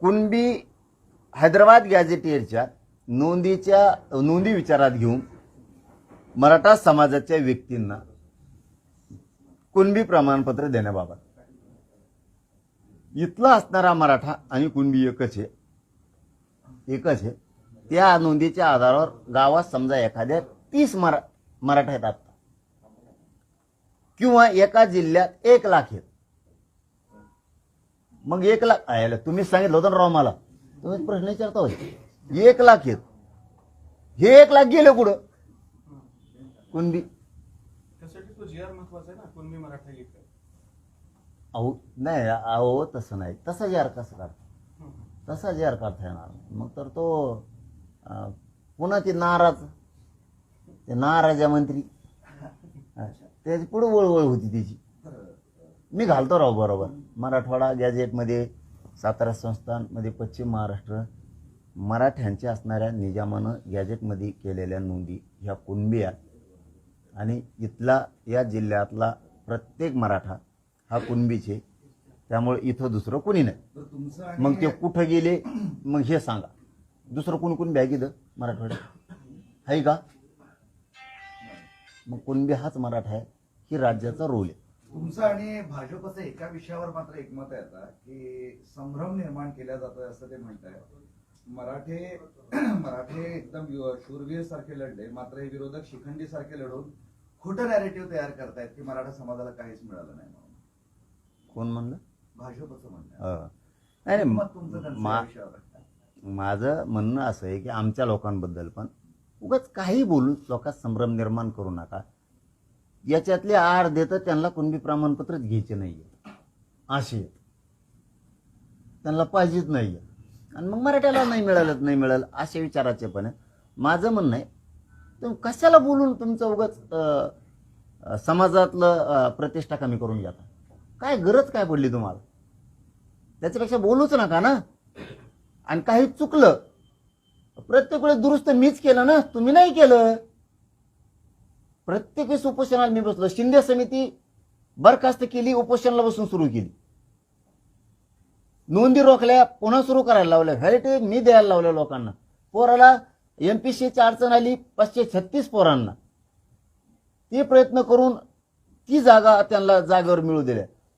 कुणबी हैदराबाद गॅझेटियरच्या नोंदीच्या नोंदी विचारात घेऊन मराठा समाजाच्या व्यक्तींना कुणबी प्रमाणपत्र देण्याबाबत. इथला असणारा मराठा आणि कुणबी एकच आहे. एकच आहे. त्या नोंदीच्या आधारावर गावात समजा एखाद्या तीस मरा मराठा येतात किंवा एका जिल्ह्यात एक लाख आहेत. मग एक लाख आयला तुम्हीच सांगितलं होतं ना राव मला. तुम्ही प्रश्न विचारता होय. एक लाख आहेत हे एक लाख गेले कुठं? कुणबी त्यासाठी तो जी आर महत्त्वाचा आहे ना कुणबी मराठा एक अहो नाही अहो तसं नाही. तसा जार कसं काढता? तसा जार काढता येणार नाही. मग तर तो पुन्हा ते नाराज. ते नाराजा मंत्री. त्याची पुढे वळवळ होती त्याची. मी घालतो राव बरोबर. मराठवाडा गॅझेटमध्ये सातारा संस्थानमध्ये पश्चिम महाराष्ट्र मराठ्यांच्या असणाऱ्या निजामानं गॅझेटमध्ये केलेल्या नोंदी ह्या कुणबिया आणि इथला या जिल्ह्यातला प्रत्येक मराठा हा कुणबीचे त्यामुळे इथं दुसरं कोणी नाही. मग ते कुठं गेले? मग हे सांगा. दुसरं कोणी कोणी बॅग इथं मराठवाड्यात? आहे का? मग कुणबी हाच मराठा आहे. ही राज्याचा रोल आहे. तुमचं आणि भाजपचं एका विषयावर मात्र एकमत आहे आता की संभ्रम निर्माण केला जातोय असं ते म्हणत आहे मराठे मराठे एकदम शूरवीर सारखे लढले मात्र हे विरोधक शिखंडी सारखे लढून खोटं नॅरेटिव्ह तयार करतायत की मराठा समाजाला काहीच मिळालं नाही म्हणून. कोण म्हणलं? भाजपचं म्हणणं. अं. नाही माझं म्हणणं असं आहे की आमच्या लोकांबद्दल पण उगाच काही बोलून लोकात संभ्रम निर्माण करू नका. याच्यातले अर्धे देतं त्यांना कुणबी प्रमाणपत्रच घ्यायचे नाहीये. असे. त्यांना पाहिजेच नाहीये. आणि मग मराठ्याला नाही मिळालं नाही मिळालं असे विचाराचे पण माझं म्हणणं आहे तुम्ही कशाला बोलून तुमचं उगाच अं, समाजातलं प्रतिष्ठा कमी करून घेता? काय गरज काय पडली तुम्हाला? त्याच्यापेक्षा बोलूच नका ना. आणि काही चुकलं प्रत्येक वेळेस दुरुस्त मीच केलं ना तुम्ही नाही केलं. प्रत्येक वेळेस उपोषणाला मी बसलो. शिंदे समिती बरखास्त केली उपोषणाला बसून सुरू केली. नोंदी रोखल्या पुन्हा सुरू करायला लावल्या व्हॅलिटी मी द्यायला लावल्या लोकांना. पोराला एमपीसीची अडचण आली पाचशे छत्तीस पोरांना. ते प्रयत्न करून ती जागा त्यांना जागेवर मिळू दिल्या.